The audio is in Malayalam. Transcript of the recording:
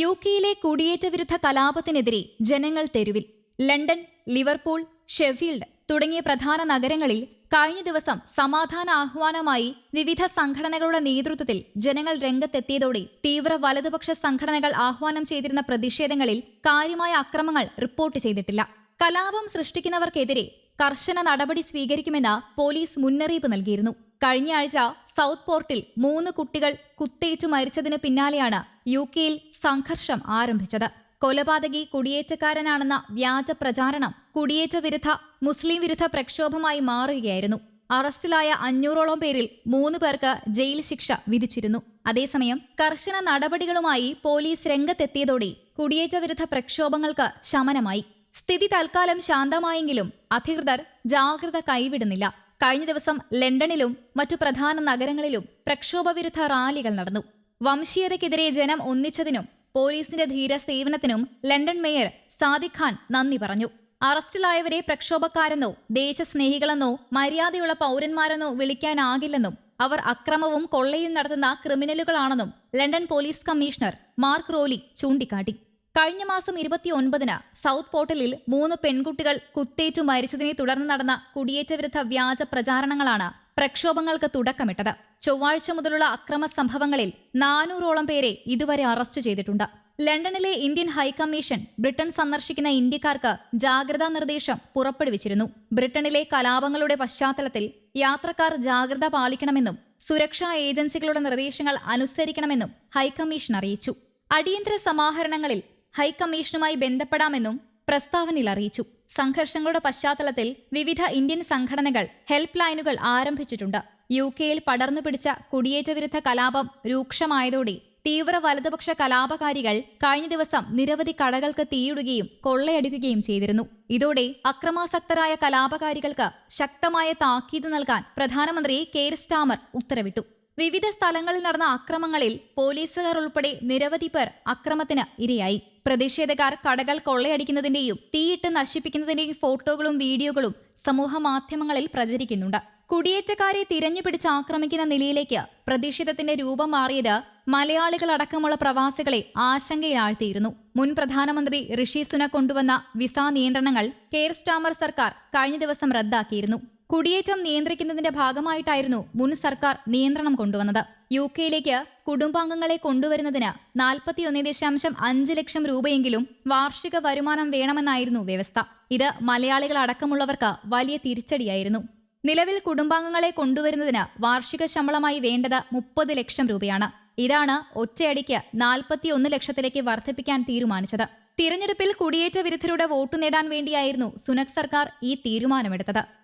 യു കെയിലെ കുടിയേറ്റ വിരുദ്ധ കലാപത്തിനെതിരെ ജനങ്ങൾ തെരുവിൽ. ലണ്ടൻ ലിവർപൂൾ ഷെഫീൽഡ് തുടങ്ങിയ പ്രധാന നഗരങ്ങളിൽ കഴിഞ്ഞ ദിവസം സമാധാന ആഹ്വാനമായി വിവിധ സംഘടനകളുടെ നേതൃത്വത്തിൽ ജനങ്ങൾ രംഗത്തെത്തിയതോടെ തീവ്ര വലതുപക്ഷ സംഘടനകൾ ആഹ്വാനം ചെയ്തിരുന്ന പ്രതിഷേധങ്ങളിൽ കാര്യമായ അക്രമങ്ങൾ റിപ്പോർട്ട് ചെയ്തിട്ടില്ല. കലാപം സൃഷ്ടിക്കുന്നവർക്കെതിരെ കർശന നടപടി സ്വീകരിക്കുമെന്ന് പോലീസ് മുന്നറിയിപ്പ് നൽകിയിരുന്നു. കഴിഞ്ഞ ആഴ്ച സൗത്ത് പോർട്ടിൽ മൂന്ന് കുട്ടികൾ കുത്തേറ്റു മരിച്ചതിന് പിന്നാലെയാണ് യു കെയിൽ സംഘർഷം ആരംഭിച്ചത്. കൊലപാതകി കുടിയേറ്റക്കാരനാണെന്ന വ്യാജ പ്രചാരണം കുടിയേറ്റ വിരുദ്ധ മുസ്ലിം വിരുദ്ധ പ്രക്ഷോഭമായി മാറുകയായിരുന്നു. അറസ്റ്റിലായ അഞ്ഞൂറോളം പേരിൽ മൂന്ന് പേർക്ക് ജയിൽ ശിക്ഷ വിധിച്ചിരുന്നു. അതേസമയം കർശന നടപടികളുമായി പോലീസ് രംഗത്തെത്തിയതോടെ കുടിയേറ്റ വിരുദ്ധ പ്രക്ഷോഭങ്ങൾക്ക് ശമനമായി. സ്ഥിതി തൽക്കാലം ശാന്തമായെങ്കിലും അധികൃതർ ജാഗ്രത കൈവിടുന്നില്ല. കഴിഞ്ഞ ദിവസം ലണ്ടനിലും മറ്റു പ്രധാന നഗരങ്ങളിലും പ്രക്ഷോഭവിരുദ്ധ റാലികൾ നടന്നു. വംശീയതയ്ക്കെതിരെ ജനം ഒന്നിച്ചതിനും പോലീസിന്റെ ധീര സേവനത്തിനും ലണ്ടൻ മേയർ സാദിഖ് ഖാൻ നന്ദി പറഞ്ഞു. അറസ്റ്റിലായവരെ പ്രക്ഷോഭക്കാരെന്നോ ദേശസ്നേഹികളെന്നോ മര്യാദയുള്ള പൗരന്മാരെന്നോ വിളിക്കാനാകില്ലെന്നും അവർ അക്രമവും കൊള്ളയും നടത്തുന്ന ക്രിമിനലുകളാണെന്നും London police commissioner Mark Rowley ചൂണ്ടിക്കാട്ടി. കഴിഞ്ഞ മാസം ഇരുപത്തിയൊൻപതിന് സൗത്ത് പോർട്ടലിൽ മൂന്ന് പെൺകുട്ടികൾ കുത്തേറ്റു മരിച്ചതിനെ തുടർന്ന് നടന്ന കുടിയേറ്റ വിരുദ്ധ വ്യാജ പ്രചാരണങ്ങളാണ് പ്രക്ഷോഭങ്ങൾക്ക് തുടക്കമിട്ടത്. ചൊവ്വാഴ്ച മുതലുള്ള അക്രമ സംഭവങ്ങളിൽ നാനൂറോളം പേരെ ഇതുവരെ അറസ്റ്റ് ചെയ്തിട്ടുണ്ട്. ലണ്ടനിലെ ഇന്ത്യൻ ഹൈക്കമ്മീഷൻ ബ്രിട്ടൻ സന്ദർശിക്കുന്ന ഇന്ത്യക്കാർക്ക് ജാഗ്രതാ നിർദ്ദേശം പുറപ്പെടുവിച്ചിരുന്നു. ബ്രിട്ടനിലെ കലാപങ്ങളുടെ പശ്ചാത്തലത്തിൽ യാത്രക്കാർ ജാഗ്രത പാലിക്കണമെന്നും സുരക്ഷാ ഏജൻസികളുടെ നിർദ്ദേശങ്ങൾ അനുസരിക്കണമെന്നും ഹൈക്കമ്മീഷൻ അറിയിച്ചു. അടിയന്തര സമാഹരണങ്ങളിൽ ഹൈക്കമ്മീഷനുമായി ബന്ധപ്പെടാമെന്നും പ്രസ്താവനയിൽ അറിയിച്ചു. സംഘർഷങ്ങളുടെ പശ്ചാത്തലത്തിൽ വിവിധ ഇന്ത്യൻ സംഘടനകൾ ഹെൽപ്പ് ലൈനുകൾ ആരംഭിച്ചിട്ടുണ്ട്. യു കെയിൽ പടർന്നു പിടിച്ച കുടിയേറ്റ വിരുദ്ധ കലാപം രൂക്ഷമായതോടെ തീവ്ര വലതുപക്ഷ കലാപകാരികൾ കഴിഞ്ഞ ദിവസം നിരവധി കടകൾക്ക് തീയിടുകയും കൊള്ളയടിക്കുകയും ചെയ്തിരുന്നു. ഇതോടെ അക്രമാസക്തരായ കലാപകാരികൾക്ക് ശക്തമായ താക്കീത് നൽകാൻ പ്രധാനമന്ത്രി കെയർ സ്റ്റാമർ ഉത്തരവിട്ടു. വിവിധ സ്ഥലങ്ങളിൽ നടന്ന അക്രമങ്ങളിൽ പോലീസുകാർ ഉൾപ്പെടെ നിരവധി പേർ അക്രമത്തിന് ഇരയായി. പ്രതിഷേധക്കാർ കടകൾ കൊള്ളയടിക്കുന്നതിന്റെയും തീയിട്ട് നശിപ്പിക്കുന്നതിന്റെയും ഫോട്ടോകളും വീഡിയോകളും സമൂഹ മാധ്യമങ്ങളിൽ പ്രചരിക്കുന്നുണ്ട്. കുടിയേറ്റക്കാരെ തിരഞ്ഞുപിടിച്ച് ആക്രമിക്കുന്ന നിലയിലേക്ക് പ്രതിഷേധത്തിന്റെ രൂപം മാറിയത് മലയാളികളടക്കമുള്ള പ്രവാസികളെ ആശങ്കയിലാഴ്ത്തിയിരുന്നു. മുൻ പ്രധാനമന്ത്രി ഋഷി സുനക് കൊണ്ടുവന്ന വിസ നിയന്ത്രണങ്ങൾ കെയർ സ്റ്റാമർ സർക്കാർ കഴിഞ്ഞ ദിവസം റദ്ദാക്കിയിരുന്നു. കുടിയേറ്റം നിയന്ത്രിക്കുന്നതിന്റെ ഭാഗമായിട്ടായിരുന്നു മുൻ സർക്കാർ നിയന്ത്രണം കൊണ്ടുവന്നത്. യു കെയിലേക്ക് കുടുംബാംഗങ്ങളെ കൊണ്ടുവരുന്നതിന് നാൽപ്പത്തിയൊന്ന് ദശാംശം അഞ്ച് ലക്ഷം രൂപയെങ്കിലും വാർഷിക വരുമാനം വേണമെന്നായിരുന്നു വ്യവസ്ഥ. ഇത് മലയാളികൾ അടക്കമുള്ളവർക്ക് വലിയ തിരിച്ചടിയായിരുന്നു. നിലവിൽ കുടുംബാംഗങ്ങളെ കൊണ്ടുവരുന്നതിന് വാർഷിക ശമ്പളമായി വേണ്ടത് മുപ്പത് ലക്ഷം രൂപയാണ്. ഇതാണ് ഒറ്റയടിക്ക് നാൽപ്പത്തിയൊന്ന് ലക്ഷത്തിലേക്ക് വർദ്ധിപ്പിക്കാൻ തീരുമാനിച്ചത്. തിരഞ്ഞെടുപ്പിൽ കുടിയേറ്റ വിരുദ്ധരുടെ വോട്ടു നേടാൻ വേണ്ടിയായിരുന്നു സുനക് സർക്കാർ ഈ തീരുമാനമെടുത്തത്.